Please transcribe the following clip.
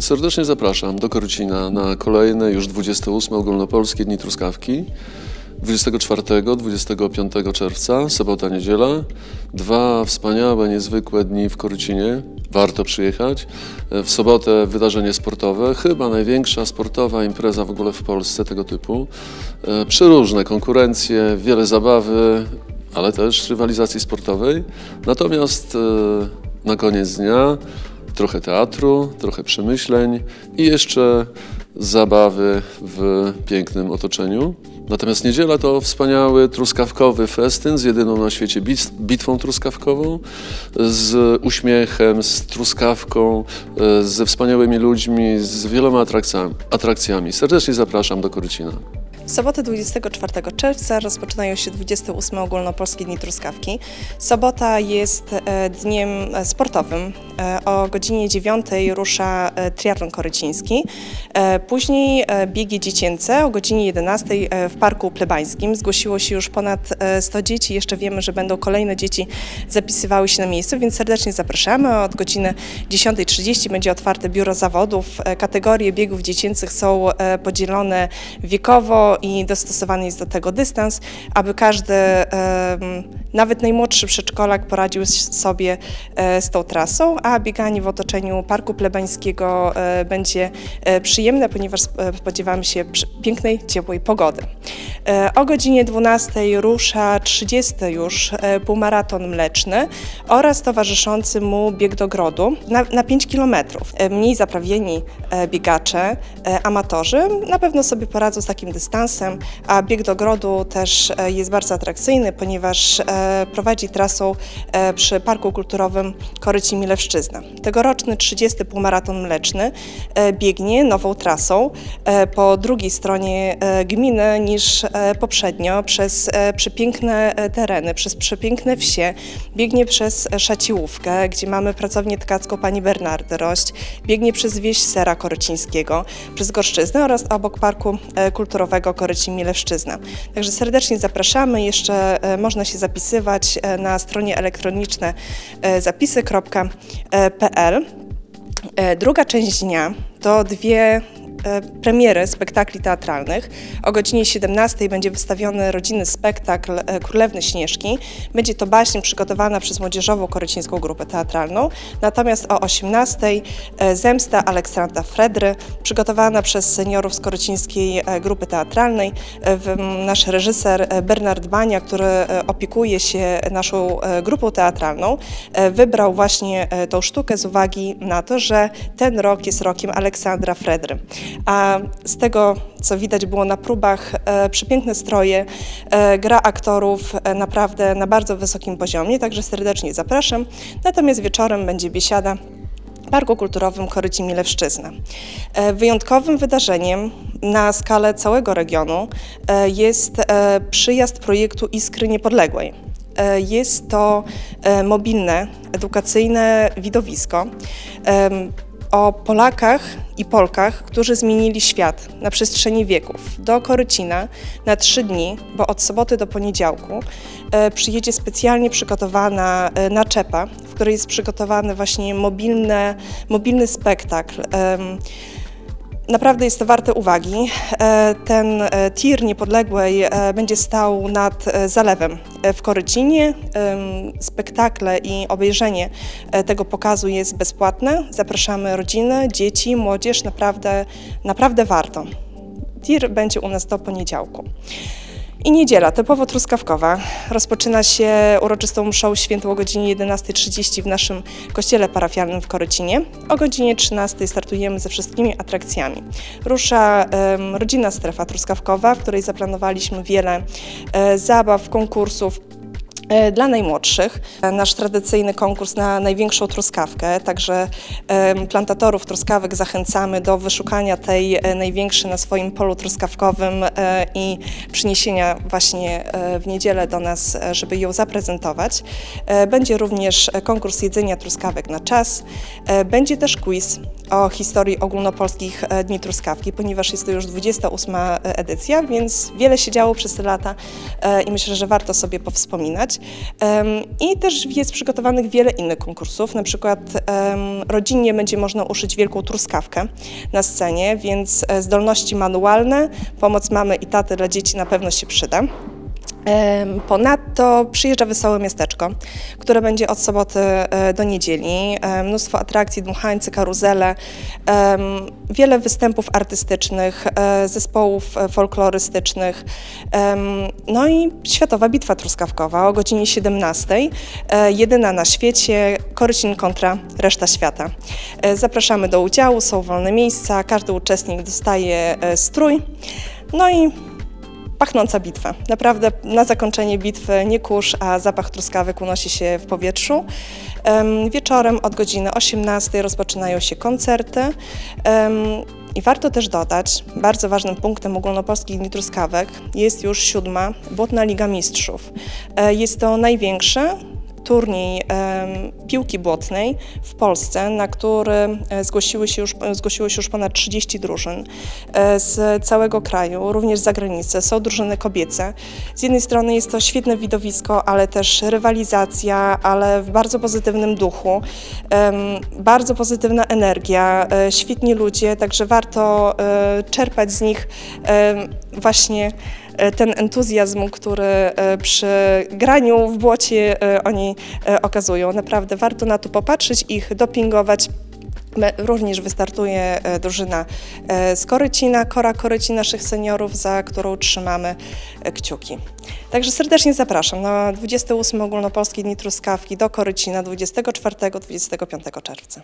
Serdecznie zapraszam do Korycina na kolejne już 28 ogólnopolskie Dni Truskawki. 24-25 czerwca, sobota, niedziela. Dwa wspaniałe, niezwykłe dni w Korycinie. Warto przyjechać. W sobotę wydarzenie sportowe, chyba największa sportowa impreza w ogóle w Polsce tego typu. E, Przeróżne konkurencje, wiele zabawy, ale też rywalizacji sportowej. Natomiast e, na koniec dnia trochę teatru, trochę przemyśleń i jeszcze zabawy w pięknym otoczeniu. Natomiast niedziela to wspaniały truskawkowy festyn z jedyną na świecie bit- bitwą truskawkową, z uśmiechem, z truskawką, e, ze wspaniałymi ludźmi, z wieloma atrakcjami. Serdecznie zapraszam do Korycina. W sobotę 24 czerwca rozpoczynają się 28 ogólnopolskie Dni Truskawki. Sobota jest e, dniem e, sportowym. O godzinie 9 rusza triatlon koryciński. Później biegi dziecięce o godzinie 11 e, w Parku Plebańskim. Zgłosiło się już ponad e, 100 dzieci. Jeszcze wiemy, że będą kolejne dzieci zapisywały się na miejscu, więc serdecznie zapraszamy. Od godziny 10.30 będzie otwarte biuro zawodów. E, Kategorie biegów dziecięcych są e, podzielone wiekowo i dostosowany jest do tego dystans, aby każdy, nawet najmłodszy przedszkolak poradził sobie e, z tą trasą, a bieganie w otoczeniu Parku Plebańskiego e, będzie e, przyjemne, ponieważ e, spodziewamy się pięknej, ciepłej pogody. E, O godzinie 12 rusza 30 już e, półmaraton mleczny oraz towarzyszący mu bieg do grodu na, na 5 km. Mniej zaprawieni e, biegacze, e, amatorzy na pewno sobie poradzą z takim dystansem, a bieg do grodu też e, jest bardzo atrakcyjny, ponieważ e, prowadzi trasą e, przy Parku Kulturowym Koryci Milewszczyzna. Tegoroczny 30 półmaraton mleczny e, biegnie nową trasą e, po drugiej stronie e, gminy niż e, poprzednio przez e, przepiękne e, tereny, przez przepiękne wsie. Biegnie przez Szaciłówkę, gdzie mamy pracownię tkacką pani Bernardy Rość. Biegnie przez wieś Sera Korycińskiego, przez Gorszczyznę oraz obok Parku Kulturowego Koryci Milewszczyzna. Także serdecznie zapraszamy. Jeszcze można się zapisywać na stronie elektronicznej e, zapisy.pl. Druga część dnia to dwie e, premiery spektakli teatralnych. O godzinie 17 będzie wystawiony rodzinny spektakl e, Królewny Śnieżki. Będzie to baśń przygotowana przez Młodzieżową Korycińską Grupę Teatralną. Natomiast o 18 e, Zemsta Aleksandra Fredry, przygotowana przez seniorów z Korycińskiej e, Grupy Teatralnej. Nasz reżyser Bernard Bania, który opiekuje się naszą grupą teatralną, wybrał właśnie tą sztukę z uwagi na to, że ten rok jest rokiem Aleksandra Fredry. A z tego, co widać było na próbach, e, przepiękne stroje, e, gra aktorów e, naprawdę na bardzo wysokim poziomie, także serdecznie zapraszam. Natomiast wieczorem będzie biesiada Parku Kulturowym Koryci Milewszczyzna. Wyjątkowym wydarzeniem na skalę całego regionu jest przyjazd projektu Iskry Niepodległej. Jest to mobilne, edukacyjne widowisko o Polakach i Polkach, którzy zmienili świat na przestrzeni wieków. Do Korycina na trzy dni, bo od soboty do poniedziałku e, przyjedzie specjalnie przygotowana e, naczepa, w której jest przygotowany właśnie mobilne, mobilny spektakl. Naprawdę jest to warte uwagi. E, Ten e, tir niepodległej e, będzie stał nad zalewem w Korycinie. Spektakle i obejrzenie tego pokazu jest bezpłatne. Zapraszamy rodziny, dzieci, młodzież. Naprawdę, naprawdę warto. Tir będzie u nas do poniedziałku. I niedziela, typowo truskawkowa. Rozpoczyna się uroczystą mszą świętą o godzinie 11.30 w naszym kościele parafialnym w Korycinie. O godzinie 13.00 startujemy ze wszystkimi atrakcjami. Rusza em, rodzinna strefa truskawkowa, w której zaplanowaliśmy wiele e, zabaw, konkursów, dla najmłodszych. E, Nasz tradycyjny konkurs na największą truskawkę, także plantatorów truskawek zachęcamy do wyszukania tej e, największej na swoim polu truskawkowym e, i przyniesienia właśnie e, w niedzielę do nas, e, żeby ją zaprezentować. E, Będzie również e, konkurs jedzenia truskawek na czas. E, Będzie też quiz o historii ogólnopolskich e, Dni Truskawki, ponieważ jest to już 28 edycja, więc wiele się działo przez te lata e, i myślę, że warto sobie powspominać. I też jest przygotowanych wiele innych konkursów, na przykład rodzinnie będzie można uszyć wielką truskawkę na scenie, więc e, zdolności manualne, pomoc mamy i taty dla dzieci na pewno się przyda. Ponadto przyjeżdża Wesołe Miasteczko, które będzie od soboty e, do niedzieli. Mnóstwo atrakcji, dmuchańcy, karuzele, wiele występów artystycznych, e, zespołów e, folklorystycznych. No i Światowa Bitwa Truskawkowa o godzinie 17. e, Jedyna na świecie, Korycin kontra reszta świata. Zapraszamy do udziału, są wolne miejsca, każdy uczestnik dostaje strój. No i pachnąca bitwa. Naprawdę na zakończenie bitwy nie kurz, a zapach truskawek unosi się w powietrzu. Em, Wieczorem od godziny 18 rozpoczynają się koncerty. I warto też dodać, bardzo ważnym punktem ogólnopolskich dni truskawek jest już siódma Błotna Liga Mistrzów. E, Jest to największy turniej piłki błotnej w Polsce, na który zgłosiły się już, zgłosiło się już ponad 30 drużyn e, z całego kraju, również z zagranicy. Są drużyny kobiece. Z jednej strony jest to świetne widowisko, ale też rywalizacja, ale w bardzo pozytywnym duchu, bardzo pozytywna energia, e, świetni ludzie, także warto e, czerpać z nich właśnie ten entuzjazm, który e, przy graniu w błocie e, oni e, okazują. Naprawdę warto na to popatrzeć, ich dopingować. Również wystartuje e, drużyna e, z Korycina, Kora Koryci naszych seniorów, za którą trzymamy e, kciuki. Także serdecznie zapraszam na 28 Ogólnopolskie Dni Truskawki do Korycina 24-25 czerwca.